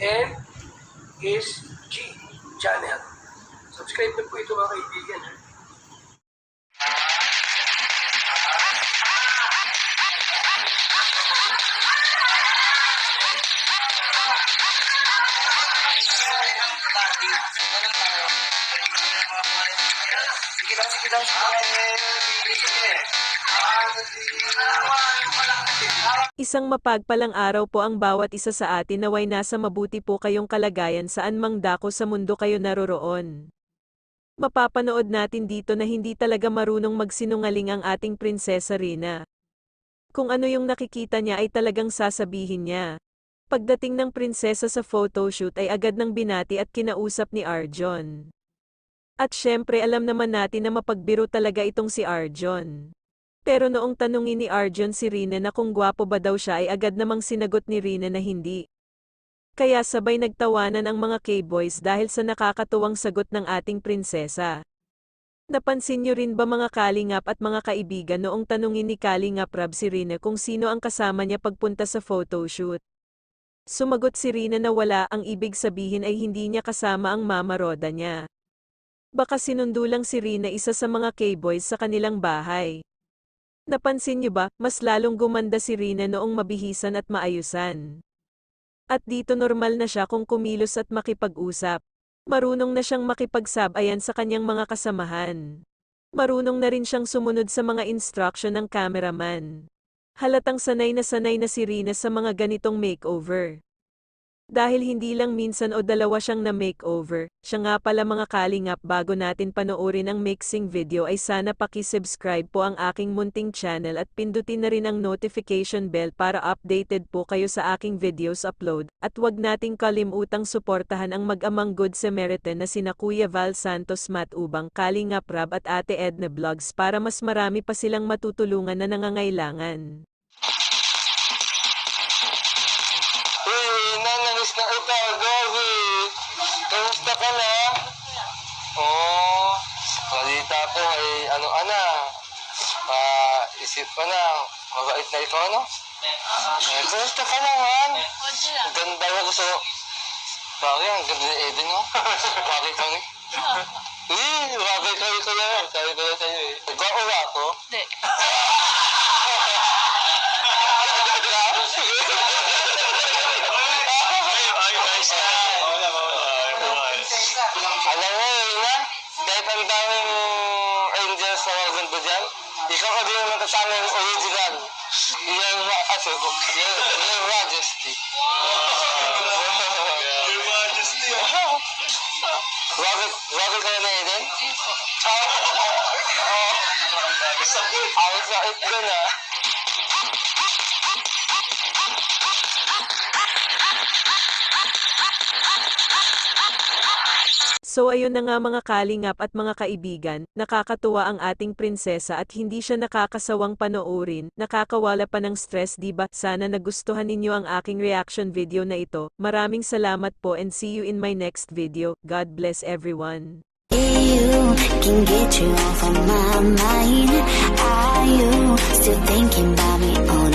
and his G channel. Subscribe na po ito mga kaibigan. Ha? Sige lang, sige lang. Isang mapagpalang araw po ang bawat isa sa atin naway nasa mabuti po kayong kalagayan saan mang dako sa mundo kayo naroroon. Mapapanood natin dito na hindi talaga marunong magsinungaling ang ating prinsesa Rina. Kung ano yung nakikita niya ay talagang sasabihin niya. Pagdating ng prinsesa sa photoshoot ay agad nang binati at kinausap ni Arjon. At syempre alam naman natin na mapagbiro talaga itong si Arjon. Pero noong tanungin ni Arjun si Rina na kung gwapo ba daw siya ay agad namang sinagot ni Rina na hindi. Kaya sabay nagtawanan ang mga K-boys dahil sa nakakatuwang sagot ng ating prinsesa. Napansin niyo rin ba mga kalingap at mga kaibigan noong tanungin ni Kalingap Rab si Rina kung sino ang kasama niya pagpunta sa photoshoot? Sumagot si Rina na wala ang ibig sabihin ay hindi niya kasama ang mama Roda niya. Baka sinundo lang si Rina isa sa mga K-boys sa kanilang bahay. Napansin niyo ba, mas lalong gumanda si Rina noong mabihisan at maayusan. At dito normal na siya kung kumilos at makipag-usap. Marunong na siyang makipagsabayan sa kanyang mga kasamahan. Marunong na rin siyang sumunod sa mga instruction ng cameraman. Halatang sanay na sanay na si Rina sa mga ganitong makeover. Dahil hindi lang minsan o dalawa siyang na makeover, siya nga pala mga kalingap bago natin panoorin ang mixing video ay sana pakisubscribe po ang aking munting channel at pindutin na rin ang notification bell para updated po kayo sa aking videos upload, at wag nating kalimutang suportahan ang mag-amang good Samaritan na sina Kuya Val Santos Matubang, Kalingap Rab at Ate Edna Vlogs para mas marami pa silang matutulungan na nangangailangan. Nanalis na ito, Gogi. Kamusta ka na? Oo. Balita ko ay ano ana. Ah, isip ko na. Mabait na ikaw, no? Eh, kamusta ka naman? Ganda na gusto. Bakit ang ganda ni Eden, no? Bakit kami? Eh, bakit kami ko na? Sabi ko na sa'yo eh. Nagwako ba ako? Hindi. kahit ang daming angels na mga ganito dyan, ikaw ka din naman kasama yung original. Ma- aso, yan, yan majesty. Your majesty. Bakit, bakit kayo na Eden? Po. Oh. Ang sakit ko na. So ayun na nga mga kalingap at mga kaibigan, nakakatuwa ang ating prinsesa at hindi siya nakakasawang panoorin, nakakawala pa ng stress diba? Sana nagustuhan ninyo ang aking reaction video na ito. Maraming salamat po and see you in my next video. God bless everyone. You can get you off of my mind. Are you still thinking about me all